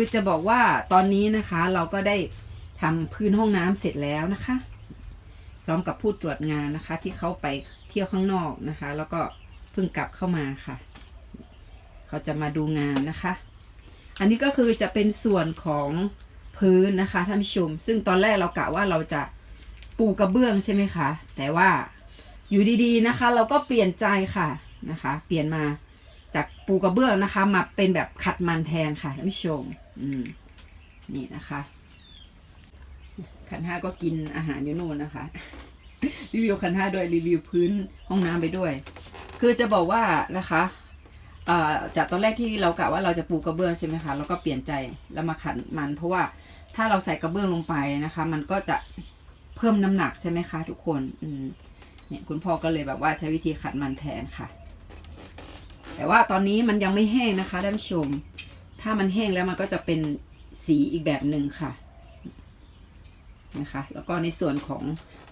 คือจะบอกว่าตอนนี้นะคะเราก็ได้ทำพื้นห้องน้ำเสร็จแล้วนะคะพร้อมกับผู้ตรวจงานนะคะ ที่เขาไปเที่ยวข้างนอกนะคะ แล้วก็เพิ่งกลับเข้ามาค่ะ เขาจะมาดูงานนะคะ อันนี้ก็คือจะเป็นส่วนของพื้นนะคะท่านผู้ชม ซึ่งตอนแรกเรากะว่าเราจะปูกระเบื้องใช่ไหมคะ แต่ว่าอยู่ดีๆนะคะ เราก็เปลี่ยนใจค่ะนะคะ เปลี่ยนมา จากปูกระเบื้องนะคะ มาเป็นแบบขัดมันแทนค่ะท่านผู้ชม อืม นี่นะคะขันห้าก็กินอาหารอยู่นู่นนะคะ รีวิวขันห้าด้วยรีวิวพื้นห้องน้ำไปด้วย คือจะบอกว่านะคะเอ่อจากตอนแรกที่เรากะว่าเราจะปูกระเบื้องใช่ไหมคะเราก็เปลี่ยนใจแล้วมาขันมัน เพราะว่าถ้าเราใส่กระเบื้องลงไปนะคะ มันก็จะเพิ่มน้ำหนักใช่ไหมคะ ทุกคน อืมเนี่ยคุณพ่อก็เลยแบบว่าใช้วิธีขัดมันแทนค่ะ แต่ว่าตอนนี้มันยังไม่แห้งนะคะท่านผู้ชม ถ้ามันแห้งแล้วมันก็จะเป็นสีอีกแบบหนึ่งค่ะนะคะ แล้วก็ในส่วนของ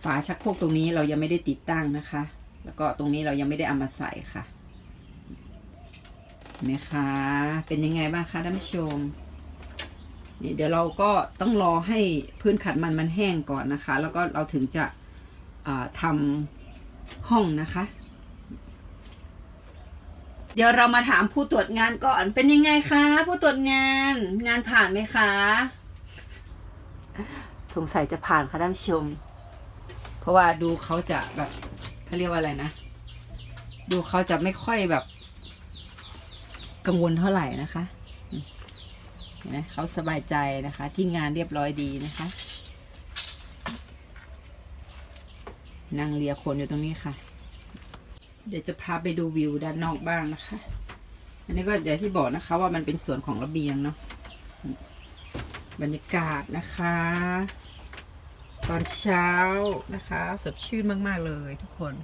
ฝาชักโครกตรงนี้เรายังไม่ได้ติดตั้งนะคะ แล้วก็ตรงนี้เรายังไม่ได้เอามาใส่ค่ะเห็นไหมคะ เป็นยังไงบ้างคะท่านผู้ชมนี่เดี๋ยวเราก็ต้องรอให้พื้นขัดมันมันแห้งก่อนนะคะ แล้วก็เราถึงจะทำห้องนะคะ เดี๋ยวเรามาถามผู้ตรวจงานก่อนเป็นยังไงคะ ผู้ตรวจงาน งานผ่านไหมคะ สงสัยจะผ่านค่ะท่านผู้ชม เพราะว่าดูเขาจะแบบเขาเรียกว่าอะไรนะ ดูเขาจะไม่ค่อยแบบ กังวลเท่าไหร่นะคะเห็นไหมเขาสบายใจนะคะ ที่งานเรียบร้อยดีนะคะนั่งเลียคนอยู่ตรงนี้ค่ะ เดี๋ยวจะพาไปดูวิวด้านนอกบ้างนะคะ อันนี้ก็อย่างที่บอกนะคะ ว่ามันเป็นส่วนของระเบียงเนาะ บรรยากาศนะคะ ตอนเช้านะคะ สดชื่นมากๆเลยทุกคน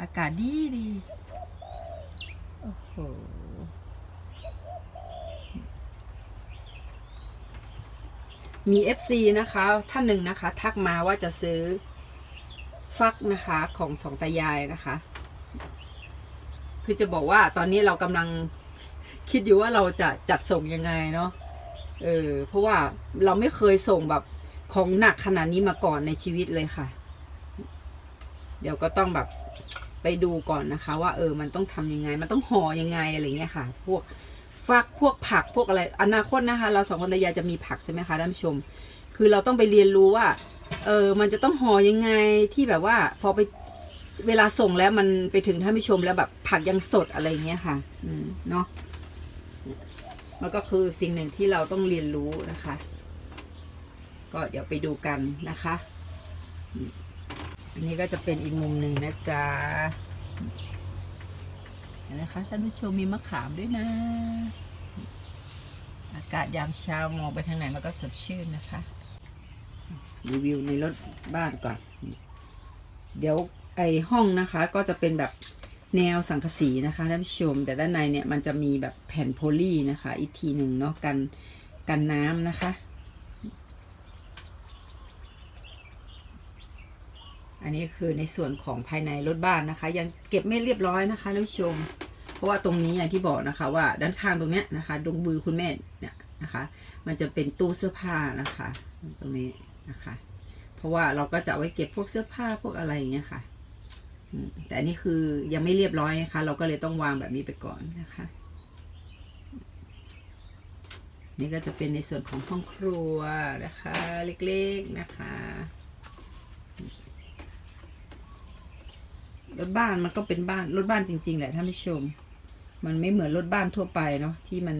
อากาศดีดี โอ้โหมี FC นะคะ ท่านหนึ่งนะคะ ทักมาว่าจะซื้อ ฟักนะคะของสองตายายนะคะ คือจะบอกว่าตอนนี้เรากำลังคิดอยู่ว่าเราจะจัดส่งยังไงเนาะเออเพราะว่าเราไม่เคยส่งแบบของหนักขนาดนี้มาก่อนในชีวิตเลยค่ะ เดี๋ยวก็ต้องแบบไปดูก่อนนะคะ ว่า เออ มันต้องทำยังไง มันต้องห่อยังไงอะไรเงี้ยค่ะ พวกฟักพวกผักพวกอะไร อนาคตนะคะ เราสองคนตายายจะมีผักใช่ไหมคะท่านผู้ชม คือเราต้องไปเรียนรู้ว่า เออมันจะต้องห่อยังไงที่แบบว่า พอไปเวลาส่งแล้วมันไปถึงท่านผู้ชมแล้วแบบผักยังสดอะไรเงี้ยค่ะ อืมเนาะมันก็คือสิ่งหนึ่งที่เราต้องเรียนรู้นะคะ ก็เดี๋ยวไปดูกันนะคะอืมอันนี้ก็จะเป็นอีกมุมหนึ่งนะจ๊ะเห็นไหมคะท่านผู้ชมมีมะขามด้วยนะ อากาศยามเช้ามองไปทางไหนมันก็สดชื่นนะคะ รีวิวในรถบ้านก่อน เดี๋ยวไอห้องนะคะก็จะเป็นแบบแนวสังกะสีนะคะท่านผู้ชม แต่ด้านในเนี่ยมันจะมีแบบแผ่นโพลีนะคะ อีกทีหนึ่งเนาะกันกันน้ำนะคะ อันนี้คือในส่วนของภายในรถบ้านนะคะ ยังเก็บไม่เรียบร้อยนะคะท่านผู้ชม เพราะว่าตรงนี้อย่างที่บอกนะคะ ว่าด้านข้างตรงเนี้ยนะคะตรงมือคุณแม่เนี่ยนะคะ มันจะเป็นตู้เสื้อผ้านะคะ ตรงนี้ นะคะ เพราะว่าเราก็จะไว้เก็บพวกเสื้อผ้าพวกอะไรอย่างเงี้ยค่ะแต่อันนี้คือยังไม่เรียบร้อยนะคะ เราก็เลยต้องวางแบบนี้ไปก่อนนะคะ นี่ก็จะเป็นในส่วนของห้องครัวนะคะ เล็กๆนะคะรถบ้านมันก็เป็นบ้านรถบ้านจริง ๆ แหละท่านผู้ชม มันไม่เหมือนรถบ้านทั่วไปเนาะที่มัน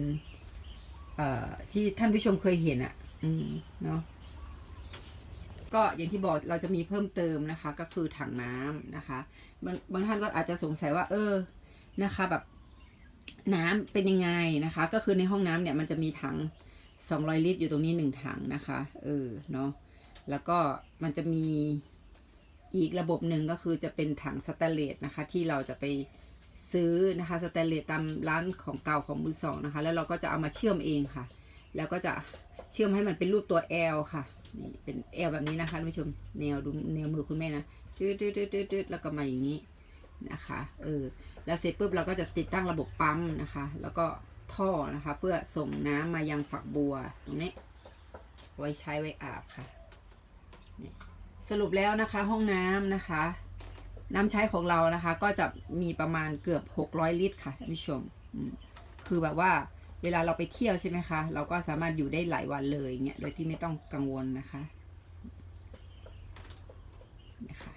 เอ่อที่ท่านผู้ชมเคยเห็นอะ่ะ อืมเนาะ ก็อย่างที่บอกเราจะมีเพิ่มเติมนะคะ ก็คือถังน้ำนะคะบางบางท่านก็อาจจะสงสัยว่า เออนะคะแบบน้ำเป็นยังไงนะคะ ก็คือในห้องน้ำเนี่ยมันจะมีถัง 200 ลิตร อยู่ตรงนี้หนึ่งถังนะคะเออเนาะแล้วก็มันจะมีอีกระบบหนึ่งก็คือจะเป็นถังสแตนเลสนะคะ ที่เราจะไปซื้อนะคะสแตนเลสตามร้านของเก่าของมือสองนะคะ แล้วเราก็จะเอามาเชื่อมเองค่ะ แล้วก็จะเชื่อมให้มันเป็นรูปตัว L ค่ะ นี่เป็น L แบบนี้นะคะท่านผู้ชม แนวดูแนวมือคุณแม่นะตืดตืดตืดตืดตืดแล้วก็มาอย่างนี้นะคะ เออ แล้วเสร็จปุ๊บเราก็จะติดตั้งระบบปั๊มนะคะ แล้วก็ท่อนะคะ เพื่อส่งน้ำมายังฝักบัวตรงนี้ ไว้ใช้ไว้อาบค่ะ สรุปแล้วนะคะห้องน้ำนะคะ น้ำใช้ของเรานะคะ ก็จะมีประมาณเกือบ 600 ลิตรค่ะท่านผู้ชม คือแบบว่า เวลาเราไปเที่ยวใช่ไหมคะ เราก็สามารถอยู่ได้หลายวันเลยเงี้ย โดยที่ไม่ต้องกังวลนะคะนะคะ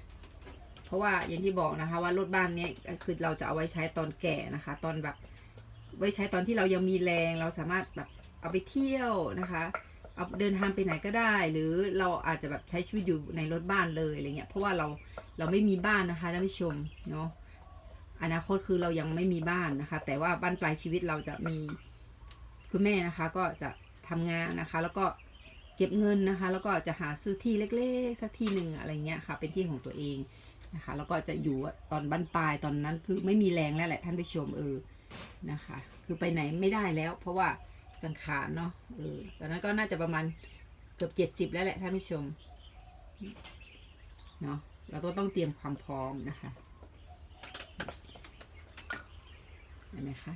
เพราะว่าอย่างที่บอกนะคะ ว่ารถบ้านนี้คือเราจะเอาไว้ใช้ตอนแก่นะคะ ตอนแบบไว้ใช้ตอนที่เรายังมีแรงเราสามารถแบบเอาไปเที่ยวนะคะ เอาเดินทางไปไหนก็ได้ หรือเราอาจจะแบบใช้ชีวิตอยู่ในรถบ้านเลยอะไรเงี้ยเพราะว่าเราเราไม่มีบ้านนะคะท่านผู้ชมเนาะอนาคตคือเรายังไม่มีบ้านนะคะ แต่ว่าบ้านปลายชีวิตเราจะมี คุณแม่นะคะก็จะทำงานนะคะ แล้วก็เก็บเงินนะคะ แล้วก็จะหาซื้อที่เล็กๆ สักที่หนึ่งอะไรเงี้ยค่ะ เป็นที่ของตัวเองนะคะ แล้วก็จะอยู่ตอนบ้นปลายตอนนั้นคือไม่มีแรงแล้วแหละท่านผู้ชมเออนะคะ คือไปไหนไม่ได้แล้ว เพราะว่าสังขารเนาะเออตอนนั้นก็น่าจะประมาณเกือบเจ็ดสิบแล้วแหละท่านผู้ชมเนาะเราก็ต้องเตรียมความพร้อมนะคะเห็นไหมคะ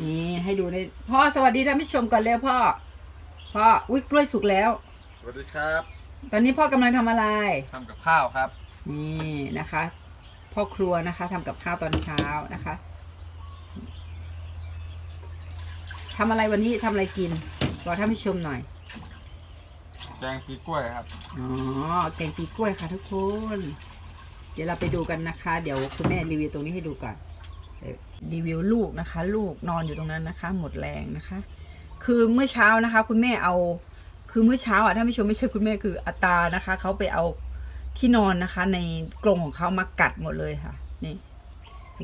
นี่ให้ดูในพ่อสวัสดีท่านผู้ชมก่อนเร็วพ่อ พ่ออุ้ยกล้วยสุกแล้ว สวัสดีครับ ตอนนี้พ่อกำลังทำอะไร ทำกับข้าวครับ นี่นะคะ พ่อครัวนะคะทำกับข้าวตอนเช้านะคะทำอะไรวันนี้ทำอะไรกินบอกท่านผู้ชมหน่อย แกงปีกล้วยครับ อ๋อแกงปีกล้วยค่ะทุกคน เดี๋ยวเราไปดูกันนะคะ เดี๋ยวคุณแม่รีวิวตรงนี้ให้ดูก่อนเดี๋ยว รีวิวลูกนะคะ ลูกนอนอยู่ตรงนั้นนะคะ หมดแรงนะคะ คือเมื่อเช้านะคะ คุณแม่เอา คือเมื่อเช้าอะท่านผู้ชมไม่ใช่คุณแม่คืออาตานะคะเขาไปเอาที่นอนนะคะ ในกรงของเขามากัดหมดเลยค่ะ นี่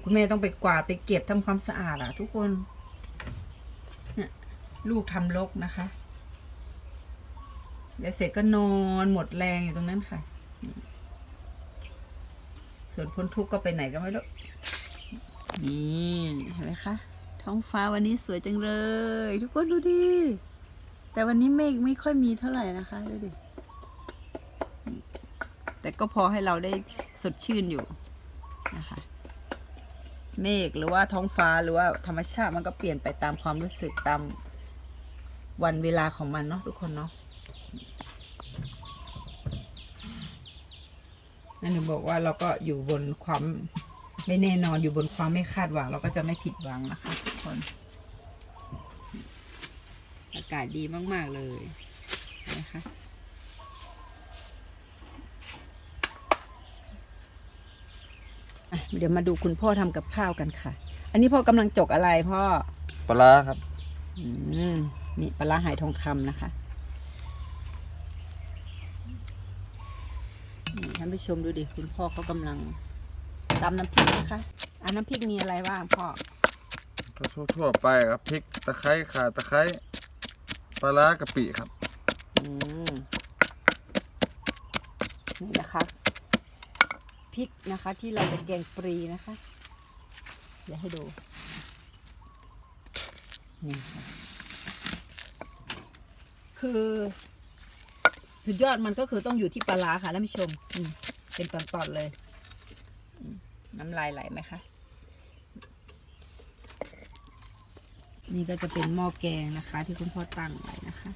คุณแม่ต้องไปกวาดไปเก็บทำความสะอาดอะ ทุกคนเนี่ยลูกทำรกนะคะเดี๋ยวเสร็จก็นอนหมดแรงอยู่ตรงนั้นค่ะ ส่วนพ้นทุกข์ก็ไปไหนก็ไม่รู้ นี่เห็นไหมคะ ท้องฟ้าวันนี้สวยจังเลย ทุกคนดูดิ แต่วันนี้เมฆไม่ค่อยมีเท่าไหร่นะคะดูดิ แต่ก็พอให้เราได้สดชื่นอยู่นะคะ เมฆหรือว่าท้องฟ้าหรือว่าธรรมชาติมันก็เปลี่ยนไปตามความรู้สึกตามวันเวลาของมันเนาะทุกคนเนาะนั่นหนูบอกว่าเราก็อยู่บนความ ไม่แน่นอนอยู่บนความไม่คาดหวังเราก็จะไม่ผิดหวังนะคะทุกคน อากาศดีมากๆเลยนะคะอะเดี๋ยวมาดูคุณพ่อทำกับข้าวกันค่ะ อันนี้พ่อกำลังจกอะไรพ่อปลาร้าครับอืมนี่ปลาร้าหายทองคำนะคะนี่ท่านผู้ชมดูดิ คุณพ่อเขากำลัง ตำน้ำพริกนะคะอันน้ำพริกมีอะไรบ้างพ่อก็ทั่วๆไปครับพริกตะไคร้ข่าตะไคร้ปลาร้ากะปิครับอืมนี่นะคะพริกนะคะ ที่เราเป็นแกงปรีนะคะ เดี๋ยวให้ดูนี่ค่ะคือสุดยอดมันก็คือต้องอยู่ที่ปลาร้าค่ะท่านผู้ชมอืมเป็นตอนๆเลยอืม น้ำลายไหลไหมคะ นี่ก็จะเป็นหม้อแกงนะคะ ที่คุณพ่อตั้งไว้นะคะ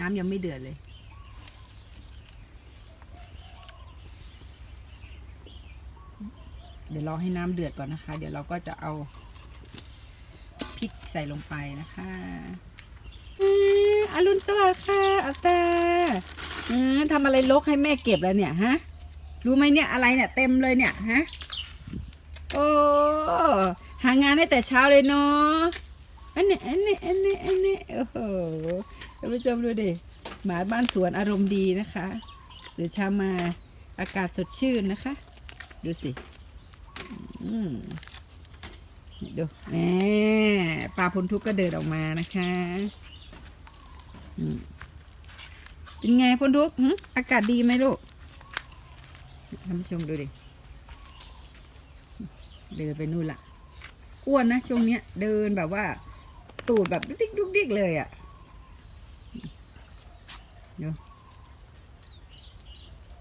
น้ำยังไม่เดือดเลยเดี๋ยวรอให้น้ำเดือดก่อนนะคะ เดี๋ยวเราก็จะเอาพริกใส่ลงไปนะคะอาอรุณสวัสดิ์ค่ะอาตาอืมทำอะไรลกให้แม่เก็บแล้วเนี่ยฮะ รู้ไหมเนี่ยอะไรเนี่ยเต็มเลยเนี่ยฮะ หางานให้แต่เช้าเลยเนาะอันนี้อันนี้อันนี้อันนี้โอ้โหท่านผู้ชมดูดิหมาบ้านสวนอารมณ์ดีนะคะหรือเช้ามาอากาศสดชื่นนะคะ ดูสิดูแหมปลาพลทุกก็เดินออกมานะคะเป็นไงพลทุกอากาศดีไหมลูกท่านผู้ชมดูดิ เดินไปนู่นละอ้วนนะช่วงเนี้ย เดินแบบว่า ตูดแบบดุกดิกดุกดิกเลยอะ่ะเดี๋ยว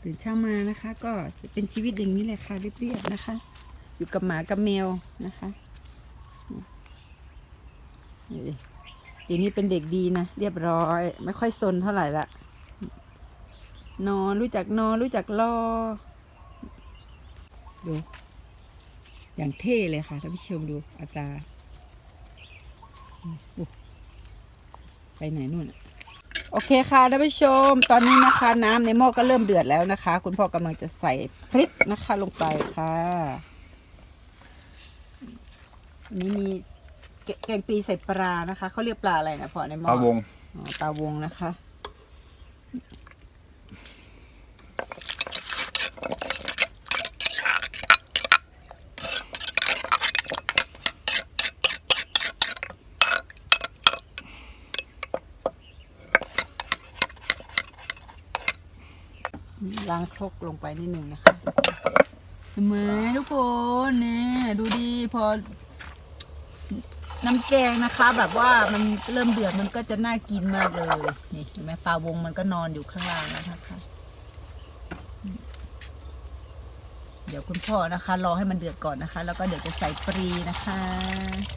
ตื่นเช้ามานะคะ ก็จะเป็นชีวิตอย่างนี้เลยค่ะเรียบๆนะคะ อยู่กับหมากับแมวนะคะเดี๋ยวนี้เป็นเด็กดีนะ เรียบร้อย ไม่ค่อยซนเท่าไหร่ละนอนรู้จักนอนรู้จักรอดู อย่างเท่เลยค่ะท่านผู้ชมดูอัตราอุ๊ยไปไหนนู่นอะโอเคค่ะท่านผู้ชม ตอนนี้นะคะ น้ำในหม้อก็เริ่มเดือดแล้วนะคะ คุณพ่อกำลังจะใส่พริกนะคะลงไปค่ะอันนี้มีแกแกงปีใส่ปลานะคะเขาเรียกปลาอะไรนะพอในหม้อปลาวงอ๋อปลาวงนะคะ ล้างครกลงไปนิดหนึ่งนะคะเห็นไหมทุกคนเนี่ยดูดีพอ น้ำแกงนะคะ แบบว่ามันเริ่มเดือดมันก็จะน่ากินมากเลยนี่เห็นไหมปลาวงมันก็นอนอยู่ข้างล่างนะคะเดี๋ยวคุณพ่อนะคะ รอให้มันเดือดก่อนนะคะ แล้วก็เดี๋ยวจะใส่ปรีนะคะ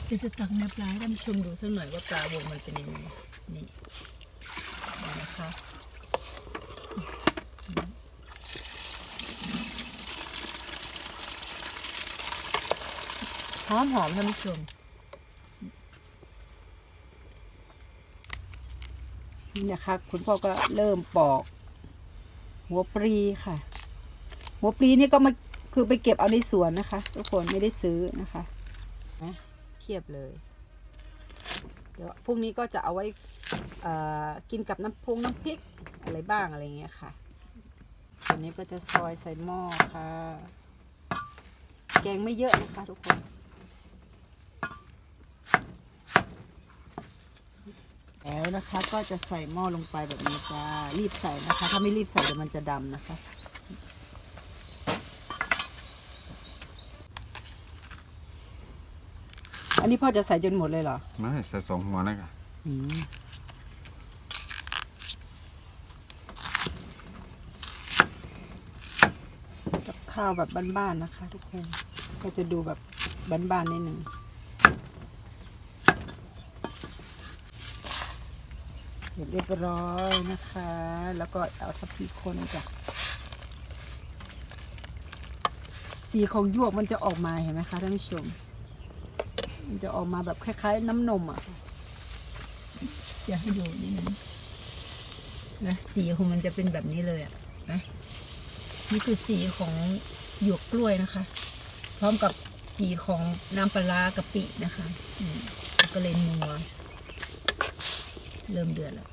จะจะตักน้ำปลาให้ท่านชมดูสักหน่อยว่าปลาวงมันเป็นยังไงนี่นะคะ อมหอมท่านผู้ชมนี่นะคะ คุณพ่อก็เริ่มปอก หัวปรีค่ะ หัวปรีนี่ก็มาคือไปเก็บเอาในสวนนะคะ ทุกคนไม่ได้ซื้อนะคะนะเทียบเลย เดี๋ยวพรุ่งนี้ก็จะเอาไว้อ่อกินกับน้ำพุงน้ำพริกอะไรบ้างอะไรเงี้ยค่ะอันนี้ก็จะซอยใส่หม้อค่ะ แกงไม่เยอะนะคะทุกคน แล้วนะคะก็จะใส่หม้อลงไปแบบนี้จ้ารีบใส่นะคะ ถ้าไม่รีบใส่เดี๋ยวมันจะดำนะคะ อันนี้พ่อจะใส่จนหมดเลยเหรอไม่ใส่สองหัวนะครับอืมกับข้าวแบบบ้านๆนะคะ ทุกคน ก็จะดูแบบบ้านๆนิดนึง เสร็จเรียบร้อยนะคะ แล้วก็เอาทัพพีคนจ้ะสีของยวกมันจะออกมาเห็นไหมคะท่านผู้ชม มันจะออกมาแบบคล้ายๆ น้ำนมอะอยากให้ดูนิดนึงนะสีของมันจะเป็นแบบนี้เลยอะนะนี่คือสีของหยวกกล้วยนะคะ พร้อมกับสีของน้ำปลาร้ากะปินะคะก็เลยนัว เริ่มเดือดแล้ว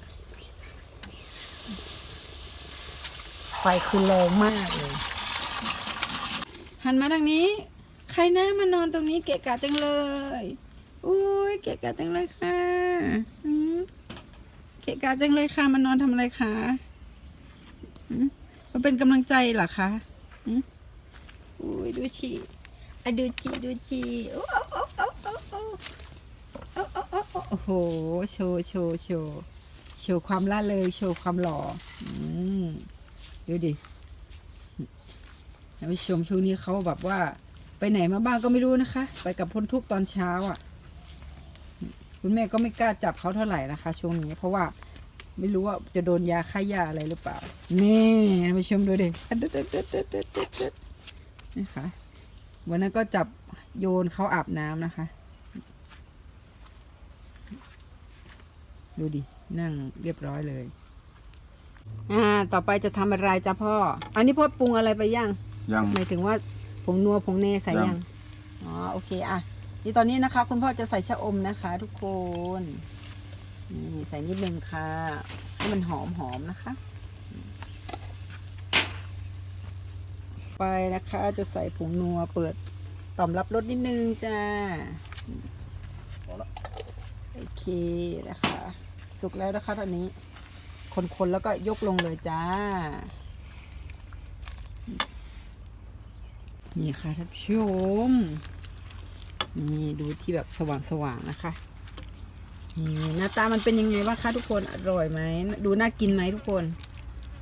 ไฟคือแรงมากเลย หันมาทางนี้ ใครนะมานอนตรงนี้เกะกะจังเลย อุ้ยเกะกะจังเลยค่ะเกะกะจังเลยค่ะมานอนทำอะไรคะมมาเป็นกำลังใจเหรอคะอุ้ยดูชีอะดูชีดูชีโอ้โอ้โอ้โอ้ โอ้โห โชว์โชว์โชว์โชว์ความล่าเลยโชว์ความหล่ออืมดูดิท่านผู้ชมช่วงนี้เขาแบบว่า ไปไหนมาบ้างก็ไม่รู้นะคะ ไปกับพ้นทุกตอนเช้าอะ คุณแม่ก็ไม่กล้าจับเขาเท่าไหร่นะคะ ช่วงนี้ เพราะว่าไม่รู้ว่าจะโดนยาฆ่าหญ้าอะไรหรือเปล่า นี่ท่านผู้ชมดูดินะคะวันนั้นก็จับโยนเขาอาบน้ำนะคะ ดูดิ นั่งเรียบร้อยเลย อ่า ต่อไปจะทำอะไรจ้ะพ่อ อันนี้พ่อปรุงอะไรไปยังยังหมายถึงว่าผงนัวผงเนใส่ยัยังงอ๋อ โอเค อะ นี่ตอนนี้นะคะ คุณพ่อจะใส่ชะอมนะคะ ทุกคน นี่ใส่นิดนึงค่ะ ให้มันหอมหอมนะคะ ไปนะคะ จะใส่ผงนัวเปิดต่อมรับรสนิดนึงจ้า โอเคนะคะ สุกแล้วนะคะตอนนี้ คนๆแล้วก็ยกลงเลยจ้า นี่ค่ะท่านผู้ชม นี่ดูที่แบบสว่างๆนะคะ นี่หน้าตามันเป็นยังไงบ้างคะทุกคน อร่อยไหม ดูน่ากินไหมทุกคน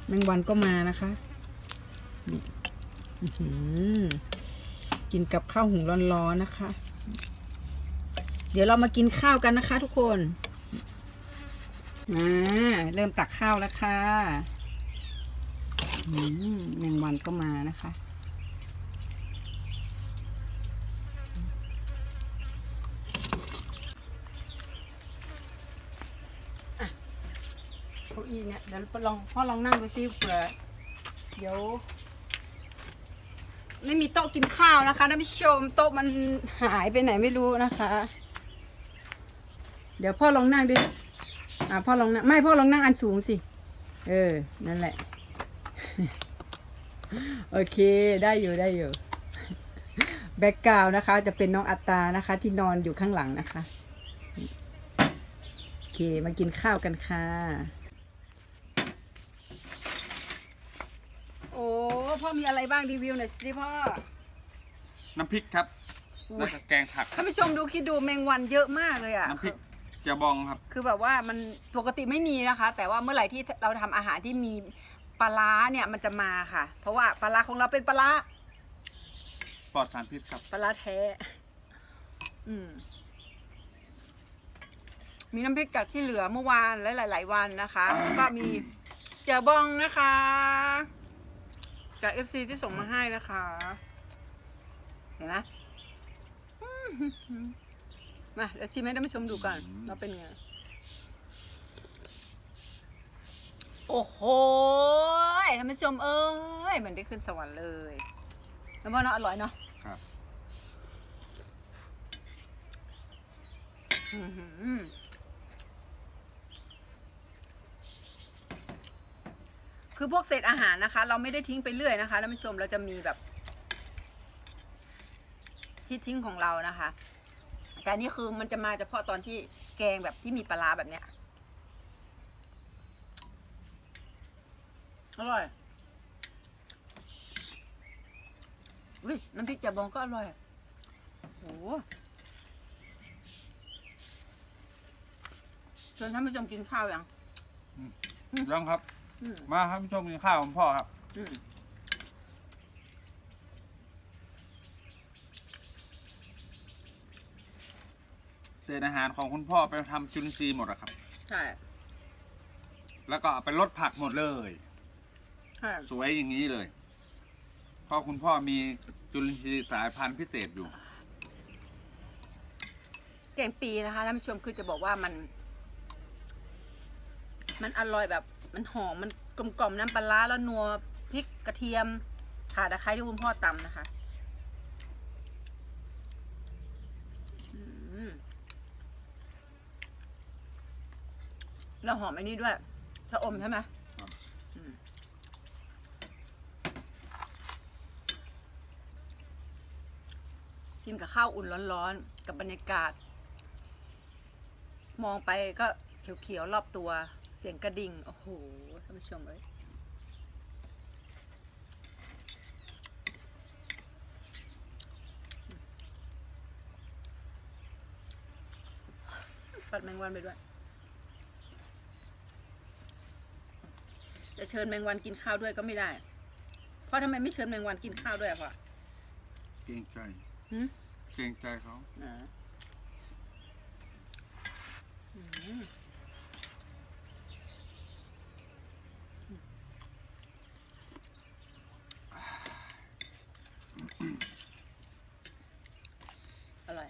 แมงวันก็มานะคะอือหือกินกับข้าวหุงร้อนๆนะคะ เดี๋ยวเรามากินข้าวกันนะคะ ทุกคนอ่าเริ่มตักข้าวแล้วค่ะอืมแมงวันก็มานะคะ เก้าอี้เนี่ยเดี๋ยวลองพ่อลองนั่งดูซิเผื่อเดี๋ยวไม่มีโต๊ะกินข้าวนะคะท่านผู้ชมโต๊ะมันหายไปไหนไม่รู้นะคะ เดี๋ยวพ่อลองนั่งดิอ่าพ่อลองนั่งไม่พ่อลองนั่งอันสูงสิ เออ นั่นแหละ โอเค ได้อยู่ได้อยู่ แบ็กกราวนะคะ จะเป็นน้องอัตตานะคะ ที่นอนอยู่ข้างหลังนะคะ โอเค มากินข้าวกันค่ะ โอ้พ่อมีอะไรบ้างรีวิวหน่อยสิพ่อ น้ำพริกครับ แล้วก็แกงผัก ท่านผู้ชมดูคิดดูแมงวันเยอะมากเลยอะ น้ำพริกเจียบองครับ คือแบบว่ามันปกติไม่มีนะคะ แต่ว่าเมื่อไหร่ที่เราทำอาหารที่มีปลาร้าเนี่ยมันจะมาค่ะ เพราะว่าปลาร้าของเราเป็นปลาร้าปลอดสารพิษครับ ปลาร้าแท้ อืม มีน้ำพริกจากที่เหลือเมื่อวานและหลาย ๆ วันนะคะแล้วก็มีเจียวบองนะคะ จากเอฟซีที่ส่งมาให้นะคะ เห็นไหมอื มมาเดี๋ยวชิมให้ท่านผู้ชมดูก่อนว่าเป็นไง โอ้โหท่านผู้ชมเอ้ยเหมือนได้ขึ้นสวรรค์เลยแล้วพ่อเนาะอร่อยเนาะครับอื้อหือคือพวกเศษอาหารนะคะ เราไม่ได้ทิ้งไปเรื่อยนะคะท่านผู้ชมเราจะมีแบบ ที่ทิ้งของเรานะคะ แต่อันนี่คือมันจะมาเฉพาะตอนที่แกงแบบที่มีปลาร้าแบบเนี้ยอร่อยอุ้ยน้ำพริกจ่าบองก็อร่อยโอ้โหชวนท่านผู้ชมกินข้าวยังยังครับอืมมาครับผู้ชมกินข้าวของพ่อครับ อืม ศษอาหารของคุณพ่อไปทำจุลินทรีย์หมดอะครับ ใช่แล้วก็เอาไปลดผักหมดเลย ใช่สวยอย่างนี้เลยเพราะคุณพ่อมีจุลินทรีย์สายพันธุ์พิเศษอยู่ แกงปีนะคะท่านผู้ชมคือจะบอกว่ามัน มันอร่อยแบบมันหอมมันกลมกล่อมน้ำปลาร้าแล้วนัวพริกกระเทียมข่าตะไคร้ที่คุณพ่อตำนะคะอืม แล้วหอมไอ้นี่ด้วยชะอมใช่ไหมอืมกินกับข้าวอุ่นร้อนๆ กับบรรยากาศ มองไปก็เขียวๆ รอบตัว เสียงกระดิ่ง โอ้โหท่านผู้ชมเอ้ยปัดแมงวันไปด้วย จะเชิญแมงวันกินข้าวด้วยก็ไม่ได้ เพราะทำไมไม่เชิญแมงวันกินข้าวด้วยอะพ่อเกรงใจหืมเกรงใจเขา อ่าอืมอร่อย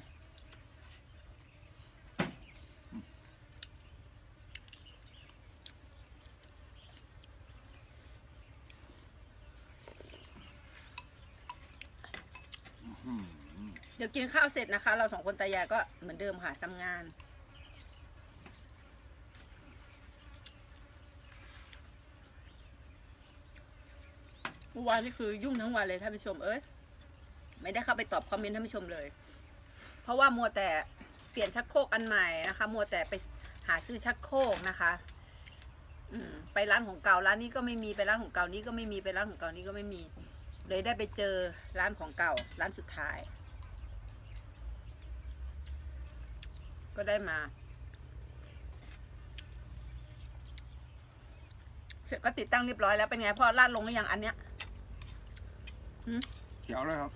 เดี๋ยวกินข้าวเสร็จนะคะ เราสองคนตายายก็เหมือนเดิมค่ะทำงาน เมื่อวานนี่คือยุ่งทั้งวันเลยท่านผู้ชมเอ้ยไม่ได้เข้าไปตอบคอมเมนต์ท่านผู้ชมเลย เพราะว่ามัวแต่เปลี่ยนชักโครกอันใหม่นะคะ มัวแต่ไปหาซื้อชักโครกนะคะอืมไปร้านของเก่าร้านนี้ก็ไม่มีไปร้านของเก่านี้ก็ไม่มีไปร้านของเก่านี้ก็ไม่มี เลยได้ไปเจอร้านของเก่าร้านสุดท้าย ก็ได้มา เสร็จก็ติดตั้งเรียบร้อยแล้วเป็นไงพ่อลาดลงหรือยังอันเนี้ยเขียวเลยครับ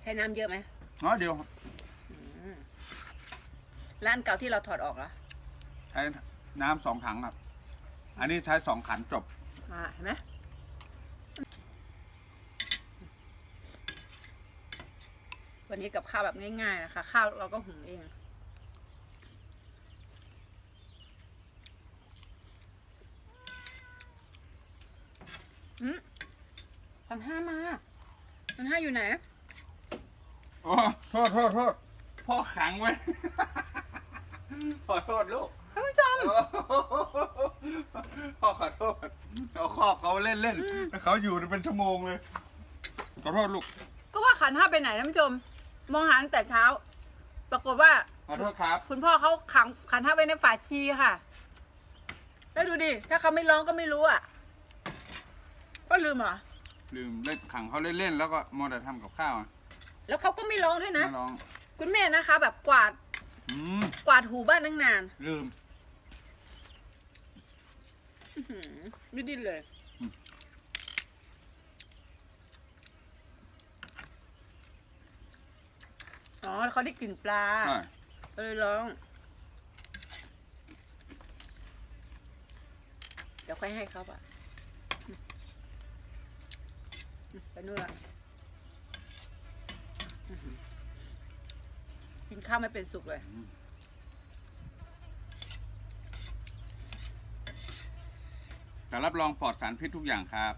ใช้น้ำเยอะไหมน้อยเดียวครับอร้านเก่าที่เราถอดออกเหรอใช้น้ำสองถังครับ อันนี้ใช้สองขันจบ อ่าเห็นไหม วันนี้กับข้าวแบบง่ายๆนะคะ ข้าวเราก็หุงเองอืมพันห้ามาพันห้าอยู่ไหน โอ้โทษโทษโทษพ่อขังไว้ ขอโทษลูกท่านผู้ชม พ่อขอโทษเราครอบเขาเล่นเล่นๆแล้วเขาอยู่เป็นชั่วโมงเลย ขอโทษลูก ก็ว่าขันห้าไปไหนท่านผู้ชม มองหาตั้งแต่เช้า ปรากฏว่า ขอโทษครับ คุณพ่อเขาขังขันห้าไว้ในฝาชีค่ะ แล้วดูดิ ถ้าเขาไม่ร้องก็ไม่รู้อะ ก็ลืมเหรอ ลืมเล่นขังเขาเล่นๆแล้วก็มัวแต่ทำกับข้าวอะแล้วเขาก็ไม่ร้องด้วยนะ ไม่ร้องคุณแม่นะคะ แบบกวาดอืมกวาดหูบ้านตั้งนาน ลืม อื้อหือไม่ดิ้นเลย อืมอ๋อเขาได้กลิ่นปลาใช่ก็เลยร้อง เดี๋ยวค่อยให้เขาป่ะอืมอืมไปนู่นละอื้อหือกินข้าวไม่เป็นสุกเลย แต่รับรองปลอดสารพิษทุกอย่างครับ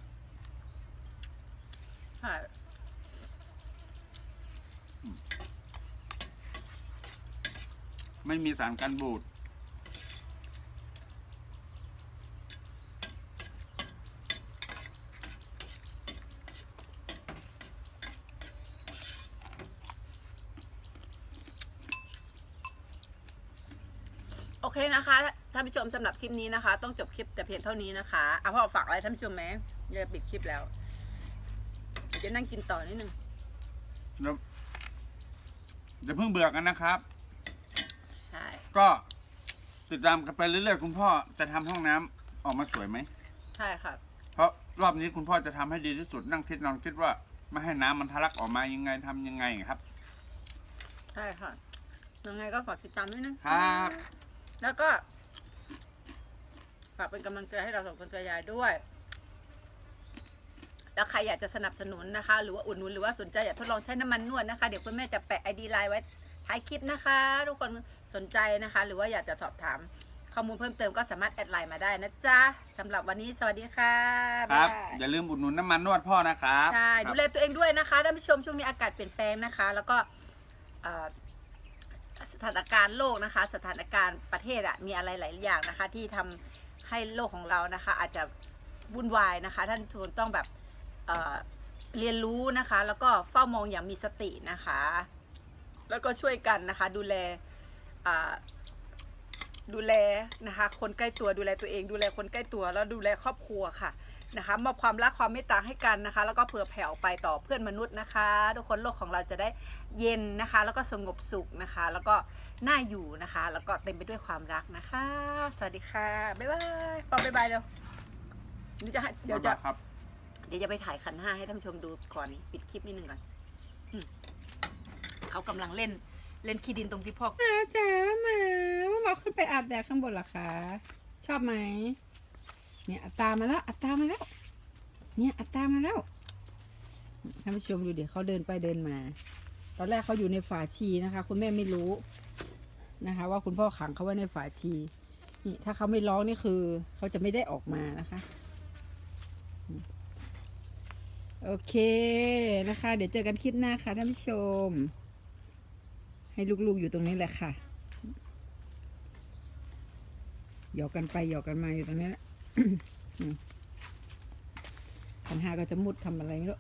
ใช่ ไม่มีสารกันบูดโอเคนะคะท่านผู้ชมสำหรับคลิปนี้นะคะ ต้องจบคลิปแต่เพียงเท่านี้นะคะเอาพ่อฝากอะไรท่านผู้ชมไหมเดี๋ยวปิดคลิปแล้วเดี๋ยวจะนั่งกินต่อนิดนึงแล้วอย่าเพิ่งเบื่อกันนะครับใช่ ก็ติดตามกันไปเรื่อยๆคุณพ่อจะทำห้องน้ำออกมาสวยไหม ใช่ค่ะ เพราะรอบนี้คุณพ่อจะทำให้ดีที่สุดนั่งคิดนอนคิดว่า ไม่ให้น้ำมันทะลักออกมายังไงทำยังไงครับ ใช่ค่ะ ยังไงก็ฝากติดตามด้วยนะ ครับ แล้วก็ฝากเป็นกำลังใจให้เราสองคนกับยายด้วย แล้วใครอยากจะสนับสนุนนะคะ หรือว่าอุดหนุนหรือว่าสนใจอยากทดลองใช้น้ำมันนวดนะคะ เดี๋ยวคุณแม่จะแปะไอดีไลน์ไว้ ท้ายคลิปนะคะ ทุกคนสนใจนะคะ หรือว่าอยากจะสอบถามข้อมูลเพิ่มเติมก็สามารถแอดไลน์มาได้นะจ๊ะสำหรับวันนี้สวัสดีค่ะคบ๊ายรับบายอย่าลืมอุดหนุนน้ำมันนวดพ่อนะครับใช่ครับดูแลตัวเองด้วยนะคะท่านผู้ชมช่วงนี้อากาศเปลี่ยนแปลงนะคะ แล้วก็เอ่อสถานการณ์โลกนะคะ สถานการณ์ประเทศอะมีอะไรหลายอย่างนะคะ ที่ทำให้โลกของเรานะคะ อาจจะวุ่นวายนะคะ ท่านทุนต้องแบบเอ่อเรียนรู้นะคะ แล้วก็เฝ้ามองอย่างมีสตินะคะ แล้วก็ช่วยกันนะคะ ดูแลอ่าดูแลนะคะ คนใกล้ตัวดูแลตัวเอง ดูแลคนใกล้ตัวแล้วดูแลครอบครัวค่ะนะคะมอบความรักความเมตตาให้กันนะคะ แล้วก็เผื่อแผ่ออกไปต่อเพื่อนมนุษย์นะคะ ทุกคนโลกของเราจะได้เย็นนะคะ แล้วก็สงบสุขนะคะ แล้วก็น่าอยู่นะคะ แล้วก็เต็มไปด้วยความรักนะคะ สวัสดีค่ะบ๊ายบายปอบ๊ายบายเร็วเดี๋ยวจะให้เดี๋ยวจะครับเดี๋ยวจะไปถ่ายขันห้าให้ท่านผู้ชมดูก่อนปิดคลิปนิดนึงก่อนอืม เขากำลังเล่นเล่นขี้ดินตรงที่พ่ออาจ๋ามาว่าเราขึ้นไปอาบแดดข้างบนเหรอคะชอบไหมเนี่ยอัตตามาแล้วอัตตามาแล้ว เนี่ยอัตตามาแล้วท่านผู้ชมดูเดี๋ยวเขาเดินไปเดินมา ตอนแรกเขาอยู่ในฝาชีนะคะ คุณแม่ไม่รู้นะคะ ว่าคุณพ่อขังเขาไว้ในฝาชีนี่ถ้าเขาไม่ร้องนี่คือเขาจะไม่ได้ออกมานะคะโอเคนะคะ เดี๋ยวเจอกันคลิปหน้าค่ะท่านผู้ชม ให้ลูกๆอยู่ตรงนี้แหละค่ะ หยอกกันไปหยอกกันมาอยู่ตรงนี้แหละขันหาก็จะมุดทำอะไรไม่รู้